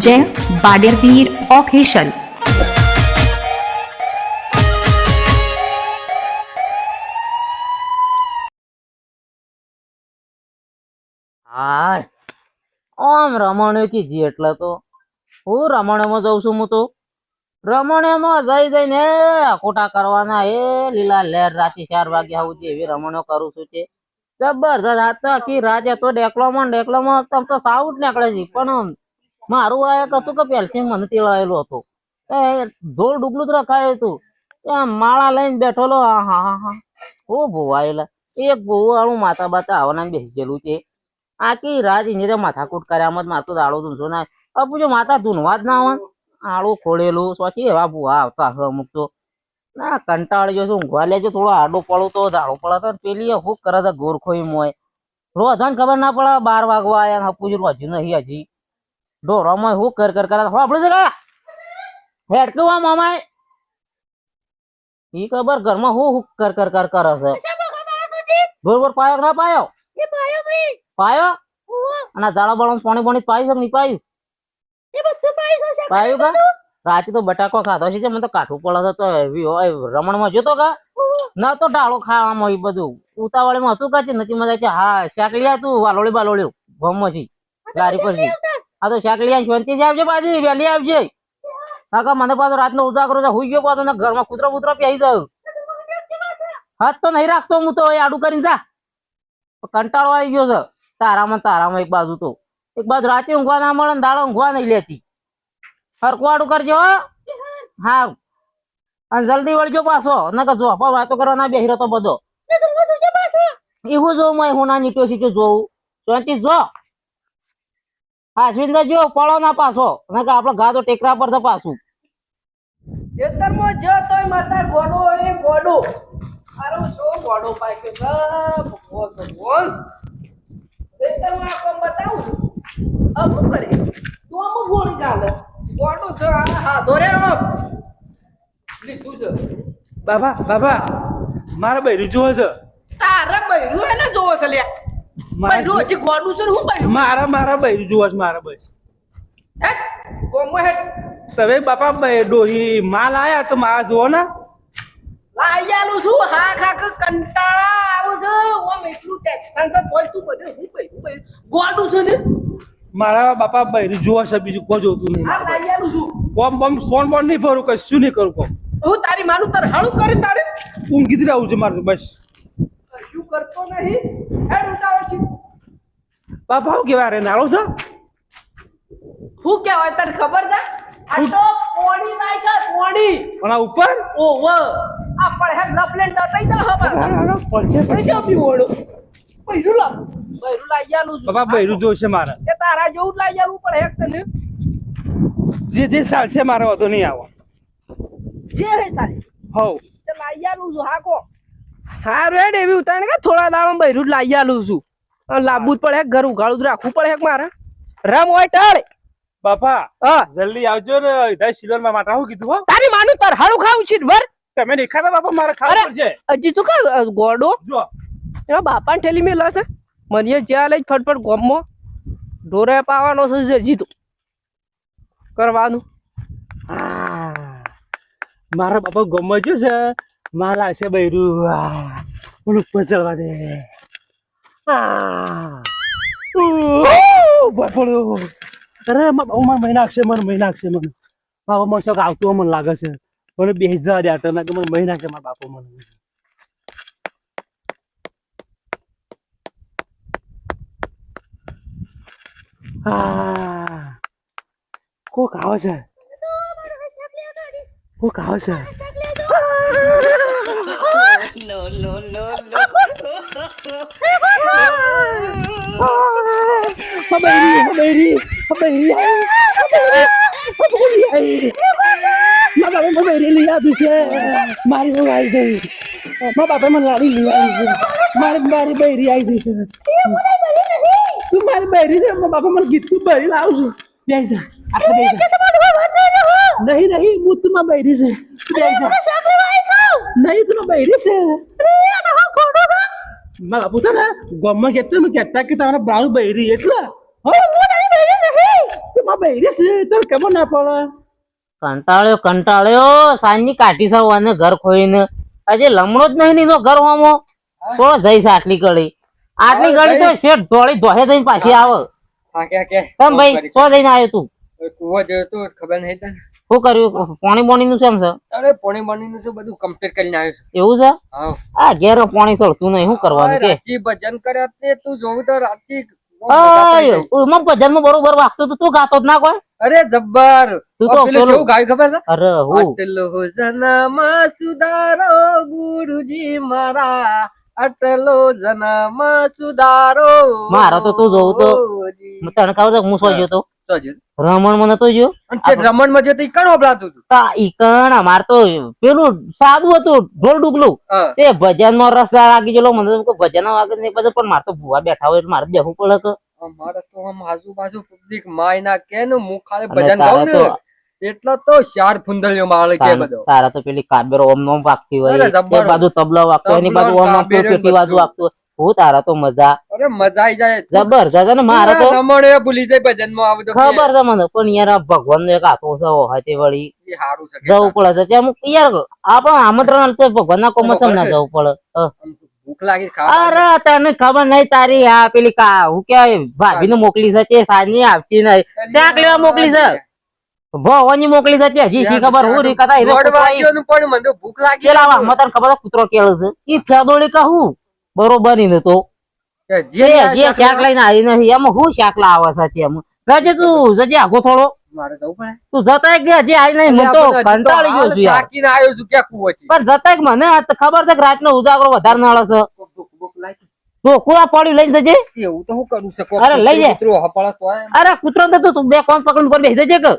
જય બાડેરવીર ઓફિશિયલ હાય આમ રમણીયથી જી એટલે તો હું રમણીયમાં જઉં છું હું તો રમણીયમાં જઈ જઈને ખોટા કરવાના એ લીલા લહેર રાતે ચાર વાગ્યા સુધી એવી રમણો કરું છું તે જબરદસ્ત આ તો આખી રાતે તો ડેકલોમાં તમ તો સાઉટ નીકળે છે. પણ મારું આ એક હતું કે પેલથી મને તેડાયેલું હતું. એ ઢોલ ડુગલું જ રખાયું હતું. ત્યાં માળા લઈને બેઠોલો, હા હા હા હા. ભોવાયેલા એક ભોવાળું માતા બાતા આવવાના બેસી ગયેલું છે. આખી રાત એને તો માથાકૂટ કર્યા મત માથું દાડો ધૂનશો ના અપુ જો માથા ધૂનવા જ ના આવે આળું ખોળેલું. સોચી એવા ભૂવા આવતા અમુક તો. ના કંટાળી ગયો છું. ઊંઘવા લેજો થોડો આડો પડું તો દાડો પડે તો પેલી હું કરે તો ગોરખોઈ મોય. રોજાને ખબર ના પડે બાર વાગવા આયા હપુજી રોજુ નહીં હજી. મોય હું કર કર કરે આપણે છે કા? હેડકવા મામાય ઈ ખબર ઘરમાં હું હું કર કર કર કરે છે. બોર બોર પાયો ના પાયો? પાયો અને આ ઝાડા બાળા પાણી પાણી પાયું છે કે નહીં પાયું? પાયું કા? રાતે તો બટાકો ખાધો છે મને તો કાઠું પડે તો એવી હોય રમણમાં જોતો કા ના તો ડાળો ખાવામાં એ બધું. ઉતાવળીમાં હતું કાચી નથી મજા છે હા શાક લઈ તું વાલોળી બાલોળી ભમમાં ગાડી પર હા તો શાક લઈ શાંતિ આવજે પાછી વહેલી આવજે. કાકા મને પાછો રાતનો ઉજાગરો હુઈ ગયો પાછો ને ઘરમાં કૂતરો કૂતરો પ્યાઈ જાવ હાથ તો નહીં રાખતો હું તો આડું કરીને જા. કંટાળો આવી ગયો છે. તારામાં તારામાં એક બાજુ તો. એક બાજુ રાતે ઊંઘવા ના મળે ને દાડો ઊંઘવા નહીં લેતી. હરખું આડું કરજો, હા. અને જલ્દી વળજો પાછો, નકર જો પણ વાતો કરવા ના બે રહ્યો તો બધો. એવું જોઉં મેં હું ના નીટો સીટો જોઉં. શાંતિ, જો. હા સ્વિંદર જો, પડો ના પાછો. નકર કે ઘા તો ટેકરા પર તો પાછું. ખેતરમાં જો તોય માતા ગોડો એ ગોડો મારો જો ગોડો પાક્યો છે. ભગવો ભગવાન ખેતરમાં આખો બતાવું અમુક કરે, તો અમુક ગોળી ગાલે. ગોડો છે આ હા દોરે લીધું છે બાબા બાબા મારા બૈરું જોવે છે. તારે બૈરું એને જોવો છે લે મારા બૈરું હજી ગોડું છે હું બૈરું? મારા મારા બૈરું જોવે છે મારા બૈરું હે? કોમો હે. તમે બાપા બે- ડોહી માલ આયા તો મારા જોવો ને. લાયાલું છું હા ખાક કંટાળા આવું છે. ઓમ એટલું ટેન્શન તો તોય તું બધે હું બૈરું બૈરું. ગોડું છે ને? મારા બાપા ભાઈ જોવા છે બીજું કોઈ જોતું નહીં. બોમ બોમ ફોન બોન નહીં ભરું કશું નહીં કરું હું તારી માનું તાર હાળું કરી તારે. હું જ રહું છે મારું બસ. શું કરતો નહીં. છે બાપા હું કેવા રે નાળો છે? હું કેવાય તને ખબર છે? આ તો પોણી નાય છે પોણી. પણ આ ઉપર? ઓવ આ પણ હે લપલેન ટટાઈ પડશે જો પીવડો બૈરું લા બૈરું લાયાલું છું. બાપા બૈરું જોશે મારા. તારા જેવું લઈ જવું પડે એક તને. જે જે છે મારા વધુ નહીં આવો. જે હે સારી હવ. તે લાયાલું છું હા કો હા રેડ એવી ઉતારે કે થોડા દાડા બૈરું જ આલું છું. લાવવું જ પડે ઘર ઉઘાડું જ રાખવું પડે હેક મારે. રમ હોય ટાળ બાપા હા. જલ્દી આવજો ને ઇધર સિલોરમાં માટા હું કીધું હો. તારી માનું તાર હાડું ખાવું છે વર. તમે દેખાતા બાપા મારા! ખાવા પડશે. હજી તું કા ગોડો? જો એના બાપાને ઠેલી મેલા છે મને જ્યાં લઈ ફટફટ ગોમમાં. ઢોરે પાવાનો છે જીતું. કરવાનું. મારા બાપા ગમે છે છે. મારા છે બૈરું. મને ઉપર દે. બાપડો. અરે બાપુ, મને મહિના નાખશે મને મહિના નાખશે મને. બાપા, મને શોખ આવતું મને લાગે છે. મને બે હજાર આટલા નાખે મને મહિના નાખશે મારા બાપુ મને. આ કોક આવે છે કોક આવે છે Mabairí, mabairí, mabairí. Mabairí. Mabairí, mabairí લઈ આપી છે મારી બહુ આવી ગઈ મારા બાપા મને લાડી લઈ આવી છે મારી મારી બૈરી આવી ગઈ છે તું મારી બૈરી છે બાપા મને કીધું બૈરી લાવું છું બેસી જા. આપણે બેસી જા. નહીં નહીં હું તું માં બૈરી છે. તું બેસી જા નહીં તું માં બૈરી છે. મારા બાપુ છે ને ગામમાં કહેતા ને કહેતા કે તમારા બાળુ બહેરી એટલે. ખબર ના પડે. કંટાળ્યો કંટાળ્યો. સાંજની કાઢી સાવ અને ઘર ખોઈને આજે લમણો જ નહીં નીનો ઘર હોમો. તો જઈશ આટલી ઘડી આટલી ઘડી તો શેઠ દોડી દોહે જઈને પાછી આવે. હા કે કે કેમ ભાઈ? તો જઈને આવ્યો તું? કુવા જોયો તો ખબર નહીં તને? શું કર્યું? પાણી પાણી નું કેમ છે? અરે પાણી પાણી નું તો બધું કમ્પ્લીટ કરીને આવ્યો છું. એવું છે? આ ઘેર પાણી સળતું નહીં શું કરવાનું કે? રાતથી ભજન કર્યા તે તું જોવું તો ગઈ. એમાં ભજનમાં બરોબર વાગતું તું તું ગાતો જ ના કોઈ? અરે જબ્બર. તું તો કેવું ગાયું ખબર છે? અરે હું? આટલો જન્મ સુધારો ગુરુજી મારા. આટલો જન્મ સુધારો. મારો તો તું જોવું તો. તણકાવ હું સો ગયો તો. રમણ મને તો જો રમણમાં જતો તો ઈ કણ ઓબળાતું હતું. તા ઈ કણ અમાર તો પેલું સાદું હતું ઢોલ ડુગલું તે ભજનમાં રસ લાગી ગયેલો મને તો ભજન વાગે નહીં પછી પણ મારે તો ભૂવા બેઠા હોય એટલે મારે બેહવું પડે અમારે તો આમ આજુબાજુ પબ્લિક માય ના કે ને હું ખાલી ભજન ગાઉં ને. એટલો તો ચાર ફુંદલીઓ માળે કે બધો. તારા તો પેલી કાબેર ઓમ નોમ વાગતી હોય અરે એ બાજુ તબલો વાગતો એની બાજુ ઓમ નોમ પેટી બાજુ વાગતો હું તારા તો મજા અરે મજા આઈ જાય. જબર જગન ને મારે તો રમણ ભૂલી જાય ભજનમાં આવું તો ખબર છે મને પણ યાર ભગવાન નો એક હાથો છે હોય તે વળી. જવું પડે છે. ત્યાં યાર આપણ આમંત્રણ આલતો ભગવાન ના કોમ ના જવું પડે. ભૂખ લાગી અરે તને ખબર નહીં તારી આ પેલી કા હું કેવાય ભાભી ને મોકલી છે તે આવતી નહીં. શાક લેવા મોકલી છે. ભવાની મોકલી જતી હજી શી ખબર હું રી હીરો દોઢ પણ મને ભૂખ લાગી પેલા આમાં તને ખબર કૂતરો કેળો છે? ઈ ફેદોડી કહું બરોબરની તો. કે જે જે શાક લઈને આવી નથી એમ હું શાક લાવે છે તે એમ. જજે તું જજે આગો થોડો. મારે જવું પડે? તું જતા કે હજી આવી નહીં મને તો કંટાળી ગયો છું યાર. થાકીને આવ્યો છું કે કુવો છે? પણ જતા કે મને આ ખબર છે કે રાતનો ઉજાગરો વધારે નળે છે? તો કુવા પડ્યું લઈ જજે. એવું તો હું કરું છું અરે લઈ જાય કૂતરું હપળા તો અરે કૂતરો તો તું બે કોણ પકડીને પર બેસી જજે કે.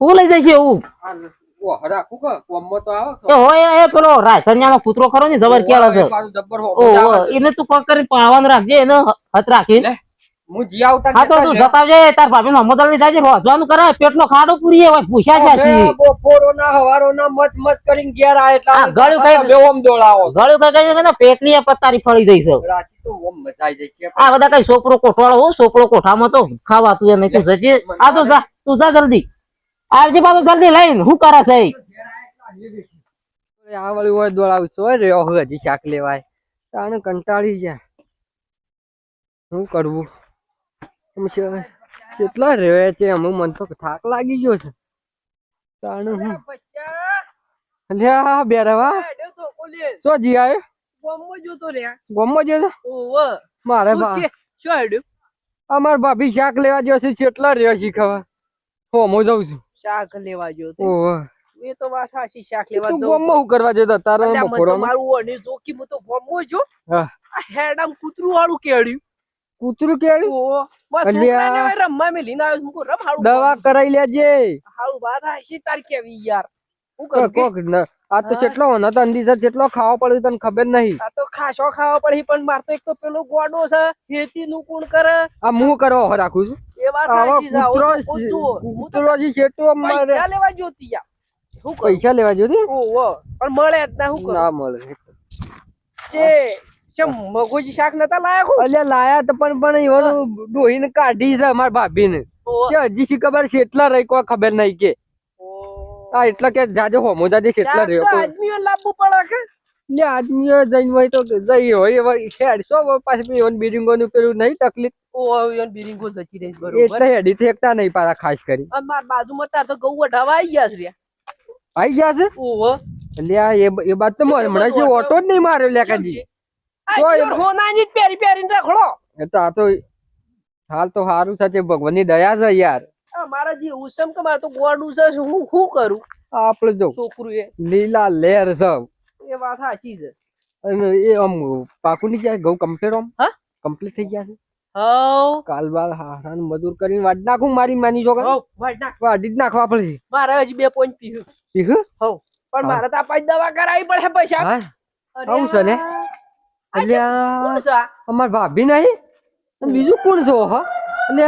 હું લઈ જઈશ એવું? રાખું કૂતરો ખરો ને જબર ક્યારે છે. એને તું પગ કરીને પાવાનું રાખજે એને હથ રાખીને. લે, હું જી આવતા હા તો તું જતાવજે તાર ભાભી નો અમોદલની થાય ભજવાનું કરે પેટનો ખાડો પૂરી હોય પૂછ્યા છે હવે આ હવારો ના મચ મચ કરીને ઘેર આ એટલા ગળ્યું કઈ- બેવમ દોડાવો. ગળ્યું કઈ કઈ ને પેટની પત્તારી ફળી જઈ છે. રાતી તો ઓમ મજા આઈ જાય છે. આ બધા કઈ છોકરો કોઠવાળો હો છોકરો કોઠામાં તો ખાવાતું એ નહીં તું જજે. આ તો જા તું જા જલ્દી. આવજે પાછું જલ્દી લઈને શું કરે છે આ વાળી હોય દોડાવું છો રહ્યો હજી શાક લેવાય. તાણે કંટાળી ગયા. શું કરવું? છે કેટલા રહે છે અમે મન તો થાક લાગી ગયો છે. તાણે હું? અલ્યા બે રવા? શું જી આવ્યો ગમો જે મારે બા અમાર ભાભી શાક લેવા ગયો છે કેટલા રહ્યો છે ખબર હો હું જાઉં છું. શાક લેવા જો તો. એ તો વાત સાચી શાક લેવા તું જવું હું કરવા જતો તારે બપોરમાં મારું જોકી હું તો ગમો જો હા. હેડામ કૂતરું વાળું કેળ્યું. કૂતરું કેળ્યું? રમવા આવ્યો. રમ દવા કરાઈ લેજે. હારું વાત તારી કેવી યાર? કરું? કોક આ તો કેટલો હોનો તો અંદીસર કેટલો ખાવો પડ્યો તને ખબર નહીં. આ તો ખાશો ખાવા પડી પણ માર તો એક તો પેલો ગોડો છે ખેતી નું કોણ કરે? આ હું કરવા હો રાખું છું? એ વાત સાચી છે કૂતરો કૂતરો જે છેટો પૈસા લેવા જોતી યાર. શું પૈસા લેવા જોતી? ઓહો પણ મળે જ ના શું કરું? ના મળે. જે ચમ મગોજી શાક નતા લાયા અલ્યા લાયા તો પણ પણ એવાનું ડોહીને કાઢી છે અમાર ભાભીને. કે હજી શી ખબર છે એટલા રહી કોઈ ખબર નહીં કે. આ એટલા કે જાજે હોમો જાજે છે શાક રહ્યો તો આદમીઓ લાવવું પડે કે? લે આદમીઓ જઈને હોય તો જઈ હોય એવા હેડશો પાછી એવન બિલ્ડિંગોનું પેલું નહીં તકલીફ. યાર બિરિંગો જતી રહી બરોબર. એટલે હેડી થેકતા નહીં પાછા ખાસ કરી. અને બાજુમાં તાર તો ગૌ વઢાવા ગયા છે રે ગયા છે? ઓહો. એટલે એ બાત તો મને હમણાં ઓટો જ નહીં માર્યો લે કાજી હોનાની જ પહેરી પહેરીને રખડો. એ તો આ તો હાલ તો સારું છે ભગવાનની દયા છે યાર. મારા જે ઉસમ કે મારે તો ગોડું છે હું શું કરું? આપણે જો છોકરું એ. લીલા લેર છે. એ વાત સાચી છે. અને એ આમ પાકું ગયા ઘઉં કમ્પ્લીટ આમ? હા? કમ્પ્લીટ થઈ ગયા છે? હવ. કાલ બાલ હારાન મજૂર કરીને વાડ નાખું મારી માની છોકરા હવ વાડ નાખ. વાડી જ નાખવા પડશે. મારે હજી બે પોઈન્ટ પીવું ઠીક હે? હવ. પણ મારે તો આ દવા કરાવી પડે પૈસા. હા. આવું છે ને? અમાર ભાભી નહીં? બીજું કોણ છો હા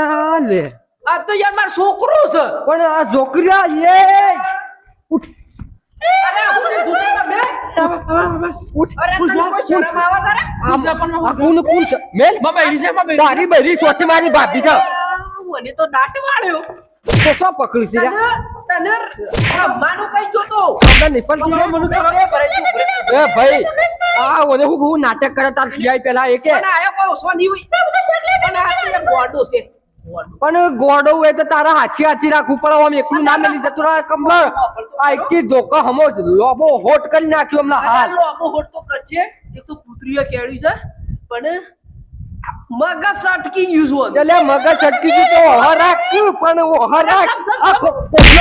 આ લે. આ તો યાર મારો છોકરો છે. પણ આ છોકરા એ ઉઠ. અરે હું લીધું છે તમે અરે તને કોઈ શરમ આવે તારે? આ કોણ કોણ છે? મેલ. માં છે માં તારી બૈરી સોચી મારી ભાભી છે. મને તો દાટ વાળ્યો. પકડી છે રે? તને તને રમવાનું કઈ જોતો નહીં પણ કીધું. મને તું. એ ભાઈ આ ઓને હું હું નાટક કરે તાર સિવાય પેલા એ કે પણ આયો કોઈ ઓછો નહીં હોય. પણ આ તો એક ગોડો છે. પણ ગોડો હોય તો તારા હાથી હાથી રાખવું પડે આમ એકલું ના મેલી જતું રહે કમર. આ એકી ધોકા હમો જ લોબો હોટ કરી નાખ્યો હમણાં. આ હાલ લોબો હોટ તો કરજે. એક તો કૂતરીએ કેળ્યું છે. પણ મગજ સટકી ગયું છું એટલે મગજ છટકી ગયું તો ઓહો રાખ પણ ઓહો રાખ. આ કો-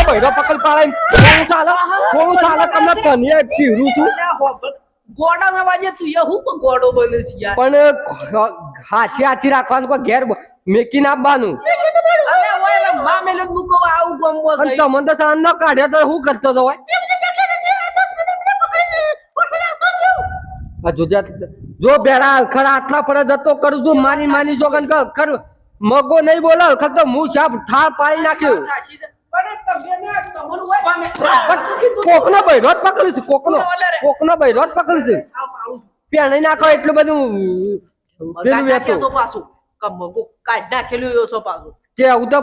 ભૈરો પકડ પાડે કોણ ચાલે કોણ ચાલે તમને કનીએ પીરું છું. ગોડા ના વાજે તું એ હું પણ ગોડો બને છે યાર. પણ હાથી હાથી રાખવાનું કોઈ ઘેર મેકીને આપવાનું. અલે ઓય રમવા મેલે મૂકો આવું ગમવો છે. તમને તો સાંજ ન કાઢ્યો તો શું કરતો તો હોય? જોજા જો બેડા અલખર આટલા પર જતો કરું છું મારી માની જોગન કર કર મગો નહીં બોલે અલખર તો હું સાપ ઠાર પાડી નાખ્યો. પણ એ તમે ના તમારું હોય. પણ કોકનો બૈરો જ પકડ્યું છે કોકનો. કોકનો બૈરો જ પકડ્યું છે. આ પાડું છું. પેણી નાખો એટલું બધું પેલું વેતું. કેતો કાઢ નાખેલું છો પાછું. કે આવું તો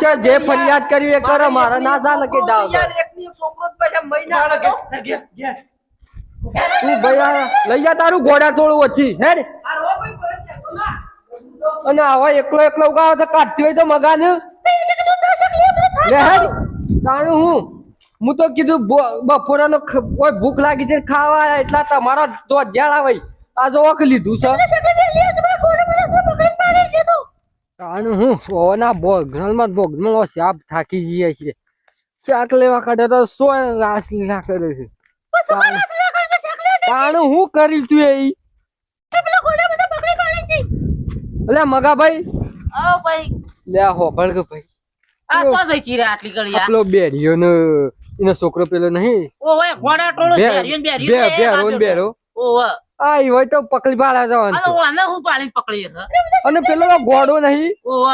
કે જે ફરિયાદ કરી એ કરે મારા ના ચાલે કે દાવ એકની છોકરો જ મહિના. તું ભાઈ લઈ જા તારું ઘોડા તોડું વચ્ચી, હે. અને આવા એકલો એકલો ઉગાવો તો કાઢતી હોય તો મગા ને? લે તાણું હું? હું તો કીધું બપોરાનો કોઈ ભૂખ લાગી છે ખાવા એટલા તમારા તો અગિયાર આવે આ જો ઓખ લીધું છે. તાણું હું? ઓના બોગણમાં બોગણમાં સાપ થાકી જઈએ છીએ. શાક લેવા કાઢે તો સો રાસ લીલા કરે છે. તાણું હું કર્યું તું એ? અલે મગાભાઈ ઓ ભાઈ. લે હો હોભળ ભાઈ. આ તો જઈ ચીરા આટલી ઘડી યાર બેરિયો ને એનો છોકરો પેલો નહીં? ઓ ભાઈ ઘોડા ટોળો બેરિયો ને બેરિયો બે એ બેરો ને બેરો. ઓ. આ ઈ હોય તો પકડી પાડા જવાનું આ ઓને હું પાડી પકડી છે? અને પેલો તો ઘોડો નહીં. ઓ.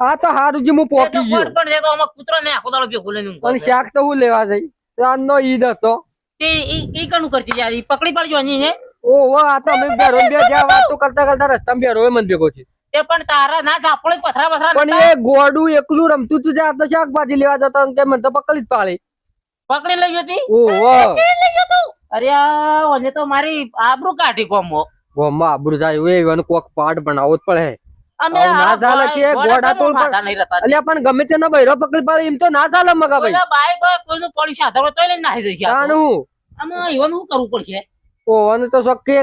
આ તો હારું જે હું એ પોકી ગયો. પણ છે તો આમાં કૂતરો ને આખો દાડો ભેગો લઈને પણ શાક તો હું લેવા જઈ. રાતનો ઈદ હતો. તે ઈ ઈ કરતી પકડી પાડજો અહીં ઓહો આ તો અમે બેરો ને બે જ્યાં વાતો કરતા કરતા રસ્તા એ મને ભેગો છે. તે પણ તારા ના પથરા પથરા પણ એ ગોડું એકલું રમતું તું ત્યાં તો શાકભાજી લેવા જતો કે મને તો પકડી જ પાડે. પકડી લઈ હતી ઓહો અરે આ ઓને તો મારી આબરૂ કાઢી ગોમો. ગોમાં આબરૂ જાય એવું એવાનું કોક પાડ બનાવવો જ પડે. અમે ના ચાલે ગોળા- ગોડા તો તોડ માથા નહીં રહેતા. અલ્યા પણ ગમે તેનો બૈરો પકડી પાડે એમ તો ના ચાલે મગા ભાઈ. બાઈક હોય, કોઈનું પડ્યું છે, આધાર લઈને નાહી જશે જાણું આમાં ઈવન શું કરવું પડશે? ઓ તો શોખ કે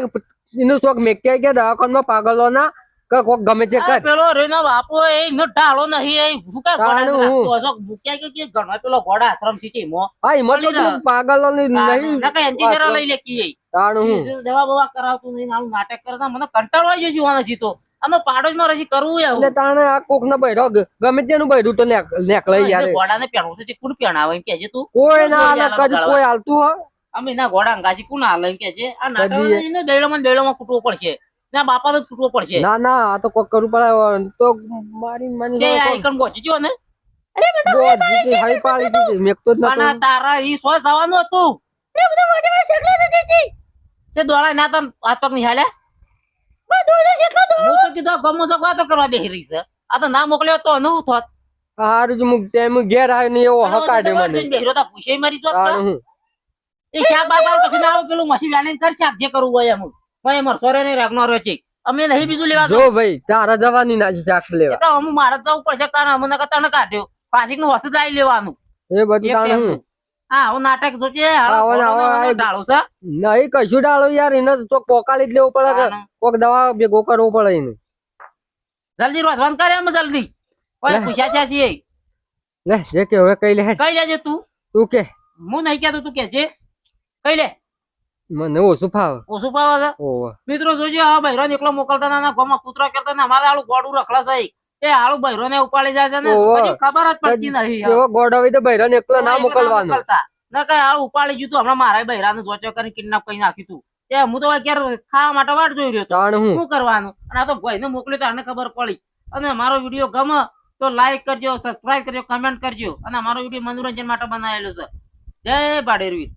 એનું શોખ મેકે કે દવાખાનામાં પાગલો ના કે કોક ગમે તે કર. પેલો રેનો બાપો એ ઢાળો નહીં એ. રાખતો? કે કે ઘરમાં પેલો ઘોડા આશ્રમથી. હા તું પાગલો ની નહીં. ના લઈ. તાણું. દવા બવા કરાવતું નહીં નાટક કરતા મને કંટાળો આવી જશે આના તો. અમે પાડોશમાં રજી કરવું એવું એટલે તાણે આ કોક ના બૈરો ગ- ગમે તેનું ભાઈ તો નેક નેકળાઈ યાર ઘોડાને પહેરવું છે કોણ પહેણાવે એમ કહેજે તું? કોઈ ના આલે કદી કોઈ હાલતું હો અમે ના ઘોડા અંગાસી કોણ હાલે એમ કહેજે આ નાટક કદી એને દૈડોમાં ને દૈડોમાં કૂટવો પડશે. ના બાપા તો કૂટવો પડશે. ના ના આ તો કોક કરવું પડે. તો મારી મન કે આ કોક એકણ પહોંચી ગયો ને? બોધ જીતી હાઈ પાડી દીધી મેક તો ના તારા ઈ સો જવાનું હતું. તે દોળા ના તમ હાથ પગ નિહાળ્યા હું તો કીધું ગમો ચોક વાતો કરવા બેહી રહી છે. આ તો ના મોકલ્યો તો નું થોત હારું જ મુક તેમ ઘેર આવ્યો ને એવો હકાડે મને. બેહરો તા પૂછે મારી તો. હું. એ શાક બાપા કશું ના આવે પેલું મસી વ્યાને કર શાક જે કરવું હોય એમ. પણ એ મરસોરે ને રાખનારો છે. અમે નહીં બીજું લેવા જો ભાઈ તારા જવાની ના છે શાક લેવા. તો અમુક મારા જવું પડશે કારણ અમને કતા ને કાઢ્યો. પાછી નું વસત લાવી લેવાનું. એ બધું હા નાટક જોજે આવો આવો છે. નહીં કશું ડાળો યાર એને તો પોકાળી જ લેવું પડે કોક દવા ભેગો કરવો પડે એને. જલ્દી રોધવાન કરે એમ જલ્દી. કોઈ. પૂછ્યા છે છીએ લે જે કે હવે કઈ લે. કઈ લેજે તું. તું કે. હું નહીં કહેતો તું કે છે કઈ લે. મને ઓછું ફાવે. ઓછું ફાવે છે? મિત્રો જોજો આ બૈરો એકલો મોકલતા ના ગોમાં કૂતરા કરતા ને અમારે આળું ગોડું રખલા છે એ આળુ બૈરો ને ઉપાડી જાય ને ખબર જ પડતી નહીં એવો ગોડ તો બૈરાને એકલો ના મોકલવાનો. ના કઈ આળુ ઉપાડી ગયું તું હમણાં મારા બૈરાને સોચો કરીને કિડનેપ કરી નાખ્યું તું. એ હું તો ક્યારે ખાવા માટે વાટ જોઈ રહ્યો હતો શું કરવાનું? અને આ તો ભાઈને મોકલ્યું તો આને ખબર પડી. અને મારો વીડિયો ગમે તો લાઈક કરજો સબસ્ક્રાઇબ કરજો કમેન્ટ કરજો. અને અમારો વીડિયો મનોરંજન માટે બનાવેલો છે. જય બાડેરવીર